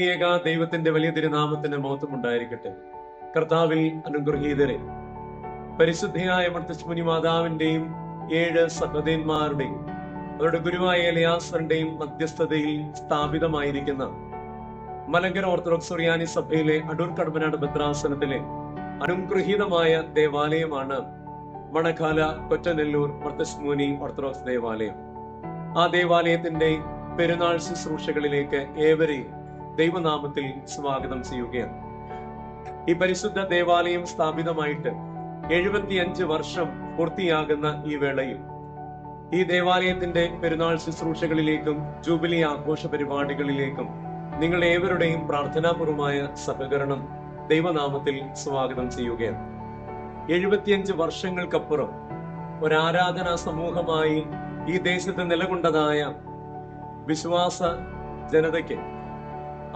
ത്രിയേക ദൈവത്തിന്റെ വലിയ തിരുനാമത്തിന് മഹത്വം ഉണ്ടായിരിക്കട്ടെ കർത്താവിൽ അനുഗ്രഹീതരെ പരിശുദ്ധയായ മർത്തശ്മുനി മാതാവിന്റെയും ഏഴ് സഹോദയന്മാരുടെയും അവരുടെ ഗുരുവായ എലിയാസറിന്റെയും മധ്യസ്ഥതയിൽ സ്ഥാപിതമായിരിക്കുന്ന മലങ്കര ഓർത്തഡോക്സ് സുറിയാനി സഭയിലെ അടൂർ കടമ്പനാട് ഭദ്രാസനത്തിലെ അനുഗ്രഹീതമായ ദേവാലയമാണ് മണക്കാല കൊറ്റനെല്ലൂർ മർത്തശ്മുനി ഓർത്തഡോക്സ് ദേവാലയം. ആ ദേവാലയത്തിന്റെ പെരുന്നാൾ ശുശ്രൂഷകളിലേക്ക് ഏവരെയും ദൈവനാമത്തിൽ സ്വാഗതം ചെയ്യുകയാണ്. ഈ പരിശുദ്ധ ദേവാലയം സ്ഥാപിതമായിട്ട് എഴുപത്തിയഞ്ച് വർഷം പൂർത്തിയാകുന്ന ഈ വേളയിൽ ഈ ദേവാലയത്തിന്റെ പെരുന്നാൾ ശുശ്രൂഷകളിലേക്കും ജൂബിലി ആഘോഷ പരിപാടികളിലേക്കും നിങ്ങൾ ഏവരുടെയും പ്രാർത്ഥനാപൂർവമായ സഹകരണം ദൈവനാമത്തിൽ സ്വാഗതം ചെയ്യുകയാണ്. എഴുപത്തിയഞ്ച് വർഷങ്ങൾക്കപ്പുറം ഒരു ആരാധനാ സമൂഹമായി ഈ ദേശത്ത് നിലകൊണ്ടതായ വിശ്വാസ ജനതയ്ക്ക്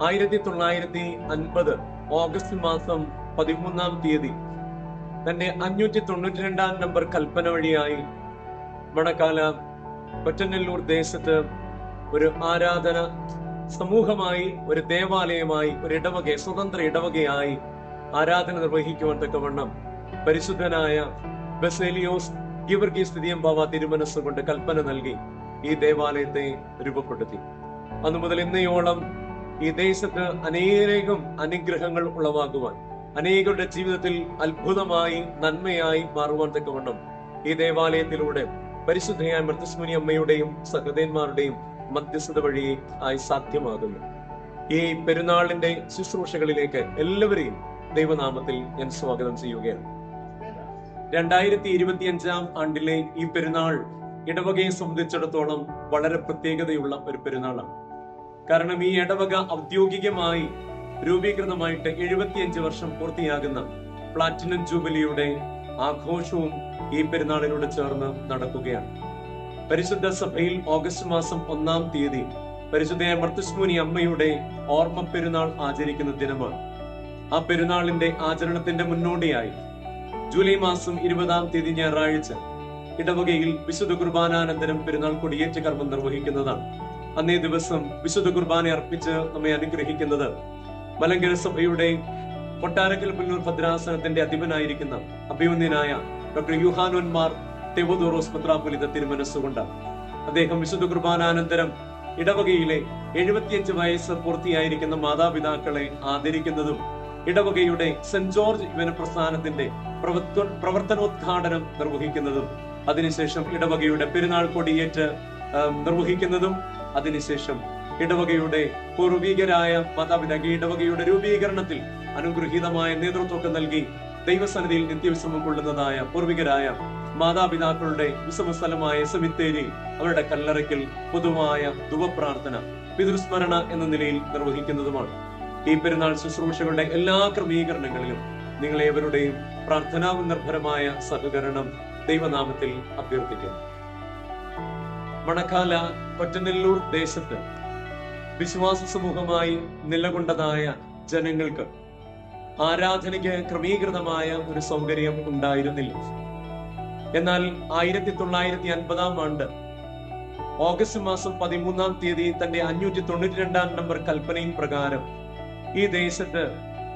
ആയിരത്തി തൊള്ളായിരത്തി അൻപത് ഓഗസ്റ്റ് മാസം പതിമൂന്നാം തീയതി. തന്റെ അഞ്ഞൂറ്റി തൊണ്ണൂറ്റി രണ്ടാം നമ്പർ കൽപ്പന വഴിയായി മണക്കാല കൊറ്റനെല്ലൂർ ദേശത്ത് ഒരു ആരാധന സമൂഹമായി ഒരു ദേവാലയമായി ഒരു ഇടവക സ്വതന്ത്ര ഇടവകയായി ആരാധന നിർവഹിക്കുവാൻ തക്കവണ്ണം പരിശുദ്ധനായ ബസേലിയോസ് ഗിവർഗീസ് സ്ഥിതിയം തിരുമനസ്സുകൊണ്ട് കൽപ്പന നൽകി ഈ ദേവാലയത്തെ രൂപപ്പെടുത്തി. അന്നു മുതൽ ഇന്നയോളം ഈ ദേശത്ത് അനേകം അനുഗ്രഹങ്ങൾ ഉളവാകുവാൻ അനേകരുടെ ജീവിതത്തിൽ അത്ഭുതമായി നന്മയായി മാറുവാൻ തക്കവണ്ണം ഈ ദേവാലയത്തിലൂടെ പരിശുദ്ധയായ മൃത്യസ്മുനി അമ്മയുടെയും സഹൃദയന്മാരുടെയും മധ്യസ്ഥത വഴി ആയി സാധ്യമാകുന്നു. ഈ പെരുന്നാളിന്റെ ശുശ്രൂഷകളിലേക്ക് എല്ലാവരെയും ദൈവനാമത്തിൽ ഞാൻ സ്വാഗതം ചെയ്യുകയാണ്. രണ്ടായിരത്തി ഇരുപത്തി അഞ്ചാം ആണ്ടിലെ ഈ പെരുന്നാൾ ഇടവകയെ സംബന്ധിച്ചിടത്തോളം വളരെ പ്രത്യേകതയുള്ള ഒരു പെരുന്നാളാണ്. കാരണം ഈ ഇടവക ഔദ്യോഗികമായി രൂപീകൃതമായിട്ട് എഴുപത്തിയഞ്ച് വർഷം പൂർത്തിയാകുന്ന പ്ലാറ്റിനം ജൂബിലിയുടെ ആഘോഷവും ഈ പെരുന്നാളിനോട് ചേർന്ന് നടക്കുകയാണ്. പരിശുദ്ധ സഭയിൽ ഓഗസ്റ്റ് മാസം ഒന്നാം തീയതി പരിശുദ്ധ മർത്തുസ്മുനി അമ്മയുടെ ഓർമ്മ പെരുന്നാൾ ആചരിക്കുന്ന ദിനമാണ്. ആ പെരുന്നാളിന്റെ ആചരണത്തിന്റെ മുന്നോടിയായി ജൂലൈ മാസം ഇരുപതാം തീയതി ഞായറാഴ്ച ഇടവകയിൽ വിശുദ്ധ കുർബാനാനന്തരം പെരുന്നാൾ കൊടിയേറ്റ കർമ്മം നിർവഹിക്കുന്നതാണ്. അന്നേ ദിവസം വിശുദ്ധ കുർബാന അർപ്പിച്ച് നമ്മെ അനുഗ്രഹിക്കുന്നത്. മലങ്കര സഭയുടെ കൊട്ടാരക്കൽ പുല്ലൂർ ഭദ്രാസനത്തിന്റെ അധിപനായിരിക്കുന്ന അഭിമന്യനായ ഡോക്ടർ യുഹാനോന്മാർ തെവദോറോസ് പത്രാപുലിത തിരുമനസ്സുകൊണ്ട് അദ്ദേഹം വിശുദ്ധ കുർബാനാനന്തരം ഇടവകയിലെ എഴുപത്തിയഞ്ച് വയസ്സ് പൂർത്തിയായിരിക്കുന്ന മാതാപിതാക്കളെ ആദരിക്കുന്നതും ഇടവകയുടെ സെന്റ് ജോർജ് യുവന പ്രസ്ഥാനത്തിന്റെ പ്രവർത്ത- പ്രവർത്തനോദ്ഘാടനം നിർവഹിക്കുന്നതും അതിനുശേഷം ഇടവകയുടെ പെരുന്നാൾ കൊടിയേറ്റ് നിർവഹിക്കുന്നതും അതിനുശേഷം ഇടവകയുടെ പൂർവീകരായ മാതാപിതാക്കൾ ഇടവകയുടെ രൂപീകരണത്തിൽ അനുഗ്രഹീതമായ നേതൃത്വമൊക്കെ നൽകി ദൈവസന്നിധിയിൽ നിത്യവിശ്രമം കൊള്ളുന്നതായ പൂർവികരായ മാതാപിതാക്കളുടെ വിശ്രമസ്ഥലമായ സെമിത്തേരി അവരുടെ കല്ലറയ്ക്കൽ പൊതുവായ ധുവപ്രാർത്ഥന പിതൃസ്മരണ എന്ന നിലയിൽ നിർവഹിക്കുന്നതുമാണ്. ഈ പെരുന്നാൾ ശുശ്രൂഷകളുടെ എല്ലാ ക്രമീകരണങ്ങളിലും നിങ്ങളേവരുടെയും പ്രാർത്ഥനാ നിർഭരമായ സഹകരണം ദൈവനാമത്തിൽ അഭ്യർത്ഥിക്കുന്നു. മണക്കാല കൊറ്റനെല്ലൂർ ദേശത്ത് വിശ്വാസ സമൂഹമായി നിലകൊണ്ടതായ ജനങ്ങൾക്ക് ആരാധനയ്ക്ക് ക്രമീകൃതമായ ഒരു സൗകര്യം ഉണ്ടായിരുന്നില്ല. എന്നാൽ ആയിരത്തി തൊള്ളായിരത്തി അൻപതാം ആണ്ട് ഓഗസ്റ്റ് മാസം പതിമൂന്നാം തീയതി തന്റെ അഞ്ഞൂറ്റി തൊണ്ണൂറ്റി രണ്ടാം നമ്പർ കൽപ്പനയും പ്രകാരം ഈ ദേശത്ത്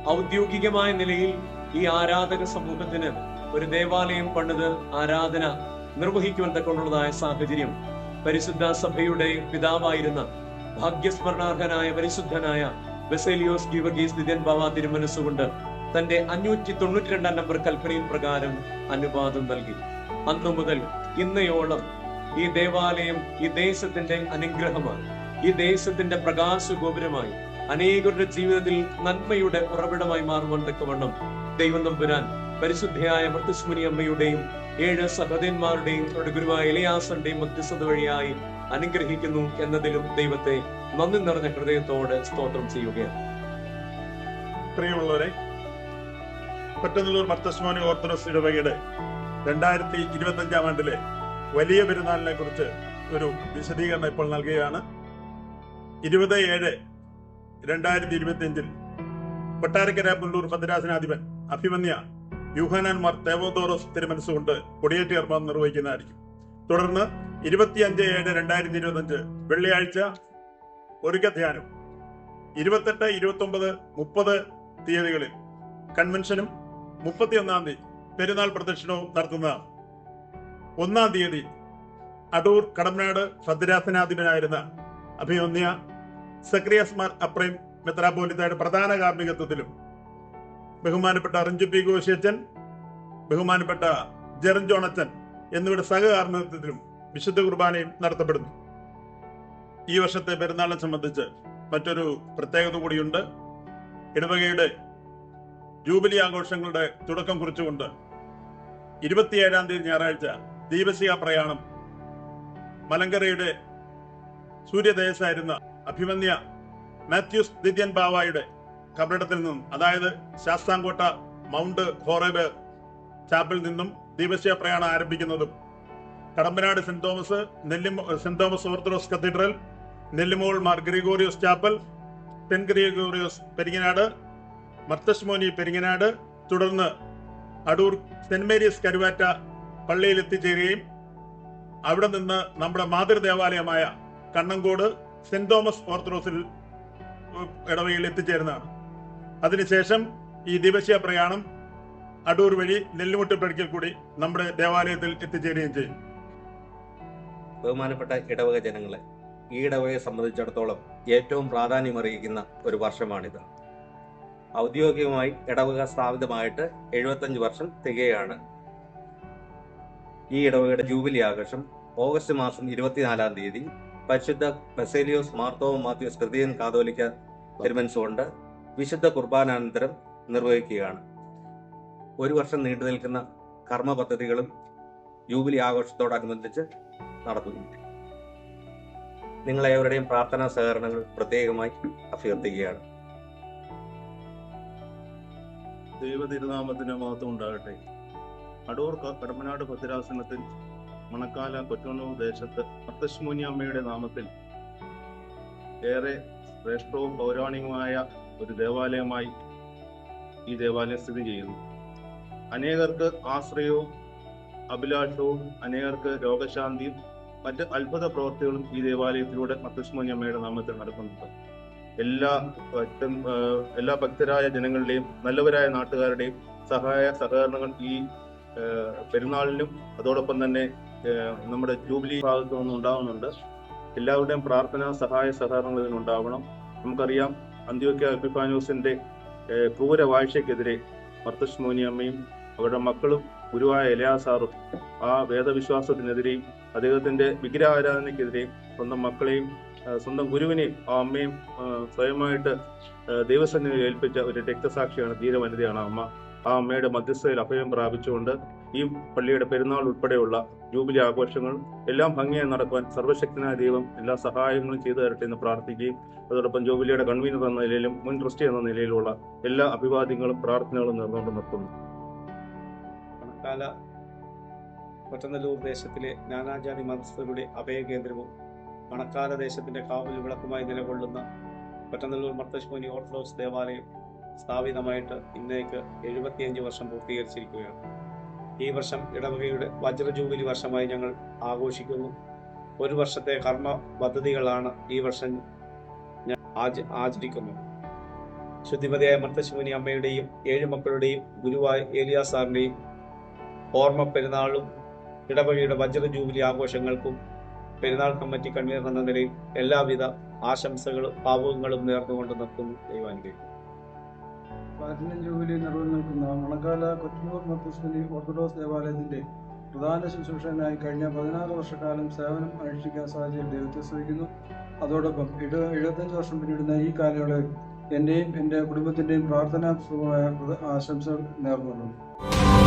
ഔദ്യോഗികമായ നിലയിൽ ഈ ആരാധക സമൂഹത്തിന് ഒരു ദേവാലയം പണിത് ആരാധന നിർവഹിക്കുവാൻ തക്കൊണ്ടുള്ളതായ സാഹചര്യം പരിശുദ്ധ സഭയുടെ പിതാവായിരുന്ന ഭാഗ്യസ്മരണാർഹനായ പരിശുദ്ധനായ ബെസേലിയോസ് ഗീവർഗീസ് നിതൻ ബാവ തിരുമനസ്സുകൊണ്ട് തന്റെ അഞ്ഞൂറ്റി തൊണ്ണൂറ്റി രണ്ടാം നമ്പർ കൽപ്പനയും പ്രകാരം അനുവാദം നൽകി. അന്നു മുതൽ ഇന്നയോളം ഈ ദേവാലയം ഈ ദേശത്തിന്റെ അനുഗ്രഹമാണ് ഈ ദേശത്തിന്റെ പ്രകാശ ഗോപുരമായി അനേകരുടെ ജീവിതത്തിൽ നന്മയുടെ ഉറവിടമായി മാറുവാൻ തക്കവണ്ണം ദൈവം നമ്പുരാൻ പരിശുദ്ധയായ മൃത്തുസ്മുനി അമ്മയുടെയും ഏഴ് സഹോദരന്മാരുടെയും അവരുടെ ഗുരുവായ ഇലയാസന്റെയും മധ്യസ്ഥത വഴിയായി അനുഗ്രഹിക്കുന്നു എന്നതിലും ദൈവത്തെ നന്ദി നിറഞ്ഞ ഹൃദയത്തോട് സ്തോത്രം ചെയ്യുകയാണ്. പ്രിയമുള്ളവരെ കൊറ്റനല്ലൂർ മർത്തസ്മോനി ഓർത്തഡോക്സ് ഇടവകയുടെ രണ്ടായിരത്തി ഇരുപത്തി അഞ്ചാം ആണ്ടിലെ വലിയ പെരുന്നാളിനെ കുറിച്ച് ഒരു വിശദീകരണം ഇപ്പോൾ നൽകുകയാണ്. ഇരുപത് ഏഴ് രണ്ടായിരത്തി ഇരുപത്തി അഞ്ചിൽ കൊട്ടാരക്കര പുല്ലൂർ ഭദ്രാസനാധിപൻ അഭിമന്യ യൂഹാനാൻമാർ തേവോദോറോസ് തിരുമനസ്സുകൊണ്ട് കൊടിയേറ്റ് കർമ്മം നിർവഹിക്കുന്നതായിരിക്കും. തുടർന്ന് ഇരുപത്തിയഞ്ച് ഏഴ് രണ്ടായിരത്തി ഇരുപത്തഞ്ച് വെള്ളിയാഴ്ച ഒരുക്ക ധ്യാനം ഇരുപത്തെട്ട് ഇരുപത്തി ഒമ്പത് മുപ്പത് തീയതികളിൽ കൺവെൻഷനും മുപ്പത്തിയൊന്നാം തീയതി പെരുന്നാൾ പ്രദക്ഷിണവും നടത്തുന്നതാണ്. ഒന്നാം തീയതി അടൂർ കടമ്പനാട് ഭദ്രാസനാധിപനായിരുന്ന അഭിമന്യ സക്രിയസ്മാർ അപ്രേം മെത്രാപോലിത്തയുടെ പ്രധാന കാർമ്മികത്വത്തിലും ബഹുമാനപ്പെട്ട അറിഞ്ചു പി ഗോശേച്ചൻ ബഹുമാനപ്പെട്ട ജെറൻ ജോണച്ചൻ എന്നിവരുടെ സഹകാർമ്മികത്വത്തിലും വിശുദ്ധ കുർബാനയും നടത്തപ്പെടുന്നു. ഈ വർഷത്തെ പെരുന്നാളിനെ സംബന്ധിച്ച് മറ്റൊരു പ്രത്യേകത കൂടിയുണ്ട്. ഇടവകയുടെ ജൂബിലി ആഘോഷങ്ങളുടെ തുടക്കം കുറിച്ചുകൊണ്ട് ഇരുപത്തിയേഴാം തീയതി ഞായറാഴ്ച ദീപശിക പ്രയാണം മലങ്കരയുടെ സൂര്യദേശായിരുന്ന അഭിമന്യ മാത്യൂസ് ദിദ്യൻ ബാവായുടെ കബറിടത്തിൽ നിന്നും അതായത് ശാസ്താംകോട്ട മൗണ്ട് ഹോറേബ് ചാപ്പിൽ നിന്നും ദീപശയ പ്രയാണം ആരംഭിക്കുന്നതും Kadampanad saint Thomas നെല്ലിമോ Saint Thomas orthodox cathedral Nellimol Mar Gregorios chapel പെൻ ഗ്രിഗോറിയോസ് പെരിങ്ങനാട് മർത്തശ്മോനി പെരിങ്ങനാട് തുടർന്ന് അടൂർ സെന്റ് മേരീസ് കരുവാറ്റ പള്ളിയിൽ എത്തിച്ചേരുകയും അവിടെ നിന്ന് നമ്മുടെ മാതൃദേവാലയമായ കണ്ണങ്കോട് സെന്റ് തോമസ് ഓർത്തഡോക്സിൽ ഇടവയിൽ എത്തിച്ചേരുന്നതാണ്. അതിനുശേഷം ഈ ദിവസ്യ പ്രയാണം അടൂർ വഴി നെല്ലിമുട്ട് പടിക്കൽ കൂടി നമ്മുടെ ദേവാലയത്തിൽ എത്തിച്ചേരുകയും ചെയ്യും. ബഹുമാനപ്പെട്ട ഇടവക ജനങ്ങളെ ഈ ഇടവകയെ സംബന്ധിച്ചിടത്തോളം ഏറ്റവും പ്രാധാന്യമറിയിക്കുന്ന ഒരു വർഷമാണിത്. ഔദ്യോഗികമായി ഇടവക സ്ഥാപിതമായിട്ട് എഴുപത്തഞ്ച് വർഷം തികയാണ്. ഈ ഇടവകയുടെ ജൂബിലി ആഘോഷം ഓഗസ്റ്റ് മാസം ഇരുപത്തിനാലാം തീയതി. പരിശുദ്ധ ബസേലിയോസ് മാർത്തോവ മാത്യോസ് കൃതിയൻ കാതോലിക്ക തിരുമനസുകൊണ്ട് വിശുദ്ധ കുർബാനാനന്തരം നിർവഹിക്കുകയാണ്. ഒരു വർഷം നീണ്ടു നിൽക്കുന്ന കർമ്മ പദ്ധതികളും ജൂബിലി ആഘോഷത്തോടനുബന്ധിച്ച് നടത്തുന്നു നിങ്ങളേവരുടെയും പ്രാർത്ഥനാ സഹകരണങ്ങൾ പ്രത്യേകമായി അഭ്യർത്ഥിക്കുകയാണ്. ദൈവതിരുനാമത്തിന് മഹത്വം ഉണ്ടാകട്ടെ. അടൂർ കടമനാട് ഭദ്രാസനത്തിൽ മണക്കാല കൊറ്റോണൂർ ദേശത്ത് അത്തശ്മൂനി അമ്മയുടെ നാമത്തിൽ ഏറെ ശ്രേഷ്ഠവും പൗരാണികമായ ഒരു ദേവാലയമായി ഈ ദേവാലയം സ്ഥിതി ചെയ്യുന്നു. അനേകർക്ക് ആശ്രയവും അഭിലാഷവും അനേകർക്ക് രോഗശാന്തിയും മറ്റ് അത്ഭുത പ്രവൃത്തികളും ഈ ദേവാലയത്തിലൂടെ അത്തശ്മൂനി നാമത്തിൽ നടക്കുന്നുണ്ട്. എല്ലാ ഭക്തൻ എല്ലാ ഭക്തരായ ജനങ്ങളുടെയും നല്ലവരായ നാട്ടുകാരുടെയും സഹായ സഹകരണങ്ങൾ ഈ പെരുന്നാളിനും അതോടൊപ്പം തന്നെ നമ്മുടെ ജൂബിലി ഭാഗത്തു നിന്നും ഉണ്ടാവുന്നുണ്ട്. എല്ലാവരുടെയും പ്രാർത്ഥന സഹായ സഹകരണങ്ങൾ ഇതിനുണ്ടാവണം. നമുക്കറിയാം അന്ത്യോക്യ എപ്പിഫാനോസിന്റെ ആ, ക്രൂര വാഴ്ചയ്ക്കെതിരെ മർത്തശ്മോനി അമ്മയും അവരുടെ മക്കളും ഗുരുവായ എലയാസാറും ആ വേദവിശ്വാസത്തിനെതിരെയും അദ്ദേഹത്തിന്റെ വിഗ്രഹാരാധനയ്ക്കെതിരെയും സ്വന്തം മക്കളെയും സ്വന്തം ഗുരുവിനെയും ആ അമ്മയും സ്വയമായിട്ട് ദൈവസന്നിധി ഏൽപ്പിച്ച ഒരു രക്തസാക്ഷിയാണ് ധീരവനിതയാണ് അമ്മ. ആ അമ്മയുടെ മധ്യസ്ഥയിൽ അഭയം പ്രാപിച്ചുകൊണ്ട് ഈ പള്ളിയുടെ പെരുന്നാൾ ഉൾപ്പെടെയുള്ള ജൂബിലി ആഘോഷങ്ങൾ എല്ലാം ഭംഗിയായി നടക്കുവാൻ സർവശക്തനായ ദൈവം എല്ലാ സഹായങ്ങളും ചെയ്തു തരട്ടെ എന്ന് പ്രാർത്ഥിക്കുകയും അതോടൊപ്പം ജൂബിലിയുടെ കൺവീനർ എന്ന നിലയിലും മുൻ ട്രസ്റ്റി എന്ന നിലയിലുള്ള എല്ലാ അഭിവാദ്യങ്ങളും പ്രാർത്ഥനകളും നേർന്നുകൊണ്ട് നിർത്തുന്നു. മണക്കാല കൊറ്റനല്ലൂർ ദേശത്തിലെ നാനാജാതി മതസ്ഥരുടെ അഭയകേന്ദ്രവും മണക്കാല ദേശത്തിന്റെ കാവൽ വിളക്കുമായി നിലകൊള്ളുന്ന കൊറ്റനല്ലൂർ മർത്തശ്മോനി ഓർത്തഡോക്സ് ദേവാലയം സ്ഥാപിതമായിട്ട് ഇന്നേക്ക് എഴുപത്തിയഞ്ച് വർഷം പൂർത്തീകരിച്ചിരിക്കുകയാണ്. ഈ വർഷം ഇടവകയുടെ വജ്രജൂബിലി വർഷമായി ഞങ്ങൾ ആഘോഷിക്കുന്നു. ഒരു വർഷത്തെ കർമ്മ പദ്ധതികളാണ് ഈ വർഷം ആചരിക്കുന്നത്. ശുദ്ധിമതിയായ മർത്തശ്മുനി അമ്മയുടെയും ഏഴ് മക്കളുടെയും ഗുരുവായ ഏലിയാസാറിന്റെയും ഓർമ്മ പെരുന്നാളും ഇടവകയുടെ വജ്ര ജൂബിലി ആഘോഷങ്ങൾക്കും പെരുന്നാൾ കമ്മിറ്റി കൺവീനർ എന്ന നിലയിൽ എല്ലാവിധ ആശംസകളും ഭാവുകങ്ങളും നേർന്നുകൊണ്ട് നിർത്തുന്നു ദൈവാനുഗ്രഹിക്കും പ്ലാറ്റിനം ജൂബിലി നിറവിൽ നിൽക്കുന്ന മണക്കാല മത്തുസ്മലി ഓർത്തഡോക്സ് ദേവാലയത്തിന്റെ പ്രധാന ശുശ്രൂഷകനായി കഴിഞ്ഞ പതിനാറ് വർഷക്കാലം സേവനം അനുഷ്ഠിക്കാൻ സാധിച്ചതിൽ ദൈവത്തെ സ്തുതിക്കുന്നു. അതോടൊപ്പം എഴു എഴുപത്തഞ്ച് വർഷം പിന്നിടുന്ന ഈ കാലയളവിൽ എന്റെയും എന്റെ കുടുംബത്തിന്റെയും പ്രാർത്ഥനാ ആശംസകൾ നേർന്നുകൊള്ളുന്നു.